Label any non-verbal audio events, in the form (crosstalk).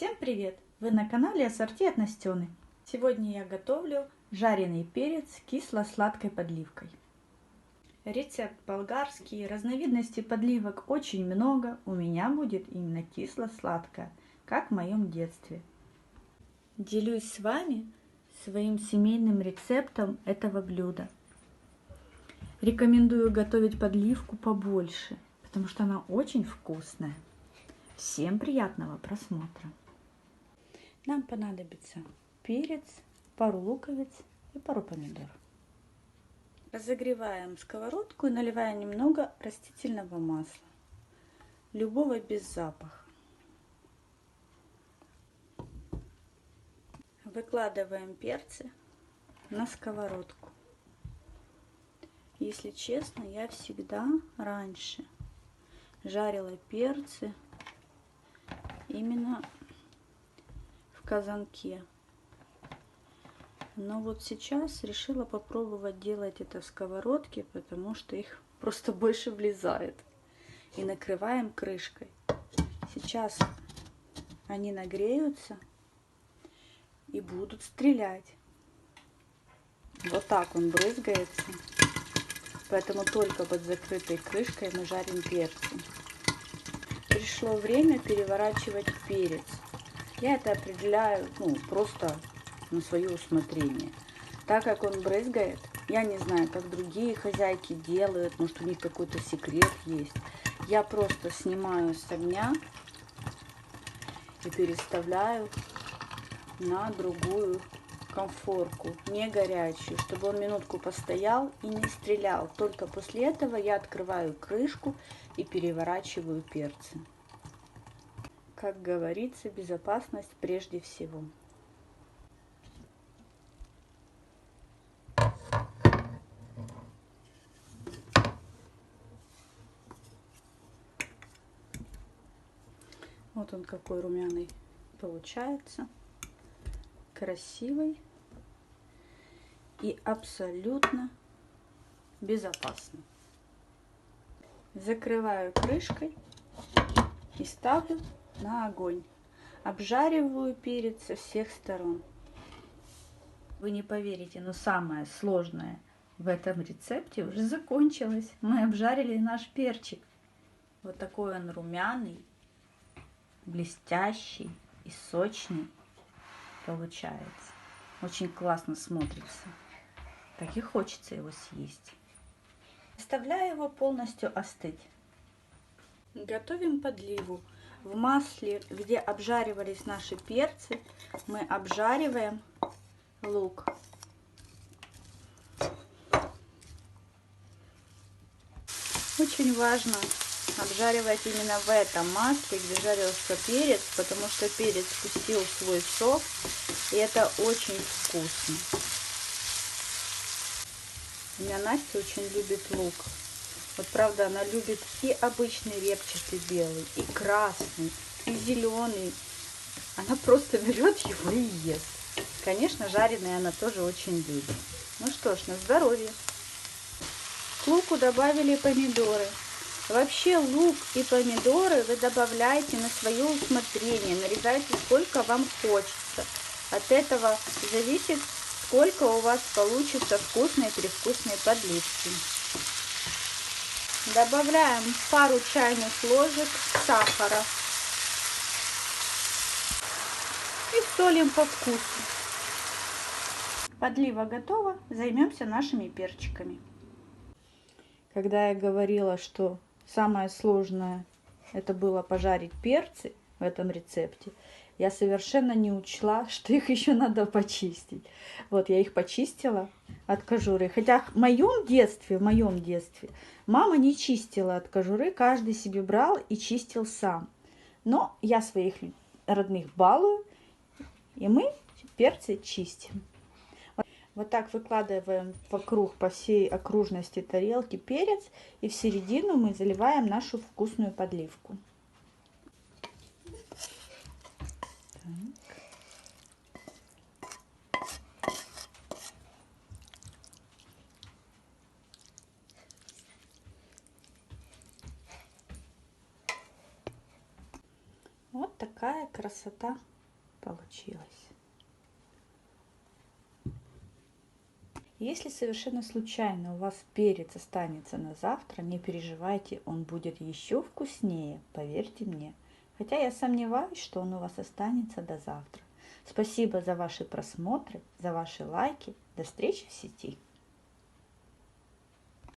Всем привет! Вы на канале Ассорти от Настены. Сегодня я готовлю жареный перец с кисло-сладкой подливкой. Рецепт болгарский, разновидностей подливок очень много. У меня будет именно кисло-сладкая, как в моем детстве. Делюсь с вами своим семейным рецептом этого блюда. Рекомендую готовить подливку побольше, потому что она очень вкусная. Всем приятного просмотра! Нам понадобится перец, пару луковиц и пару помидор. Разогреваем сковородку и наливаем немного растительного масла, любого без запаха. Выкладываем перцы на сковородку. Если честно, я всегда раньше жарила перцы именно казанке. Но вот сейчас решила попробовать делать это в сковородке, потому что их просто больше влезает. И накрываем крышкой. Сейчас они нагреются и будут стрелять. Вот так он брызгается. Поэтому только под закрытой крышкой мы жарим перцы. Пришло время переворачивать перец. Я это определяю ну, просто на свое усмотрение. Так как он брызгает, я не знаю, как другие хозяйки делают, может у них какой-то секрет есть. Я просто снимаю с огня и переставляю на другую комфорку, не горячую, чтобы он минутку постоял и не стрелял. Только после этого я открываю крышку и переворачиваю перцы. Как говорится, безопасность прежде всего. Вот он какой румяный получается. Красивый и абсолютно безопасный. Закрываю крышкой и ставлю на огонь. Обжариваю перец со всех сторон. Вы не поверите, но самое сложное в этом рецепте уже закончилось. Мы обжарили наш перчик. Вот такой он румяный, блестящий и сочный получается. Очень классно смотрится. Так и хочется его съесть. Оставляю его полностью остыть. Готовим подливу. В масле, где обжаривались наши перцы, мы обжариваем лук. Очень важно обжаривать именно в этом масле, где жарился перец, потому что перец пустил свой сок, и это очень вкусно. У меня Настя очень любит лук. Вот правда, она любит и обычный репчатый белый, и красный, и зеленый. Она просто берет его и ест. Конечно, жареный она тоже очень любит. Ну что ж, на здоровье. К луку добавили помидоры. Вообще лук и помидоры вы добавляете на свое усмотрение. Нарезайте сколько вам хочется. От этого зависит, сколько у вас получится вкусной-привкусной подливки. Добавляем пару чайных ложек сахара. И солим по вкусу. Подлива готова. Займемся нашими перчиками. Когда я говорила, что самое сложное это было пожарить перцы в этом рецепте, я совершенно не учла, (laughs) что их еще надо почистить. Вот я их почистила от кожуры. Хотя в моем детстве, в моем детстве, мама не чистила от кожуры, каждый себе брал и чистил сам. Но я своих родных балую, и мы перцы чистим. Вот так выкладываем вокруг по всей окружности тарелки перец, и в середину мы заливаем нашу вкусную подливку. Вот такая красота получилась. Если совершенно случайно у вас перец останется на завтра, не переживайте, он будет еще вкуснее, поверьте мне. Хотя я сомневаюсь, что он у вас останется до завтра. Спасибо за ваши просмотры, за ваши лайки. До встречи в сети.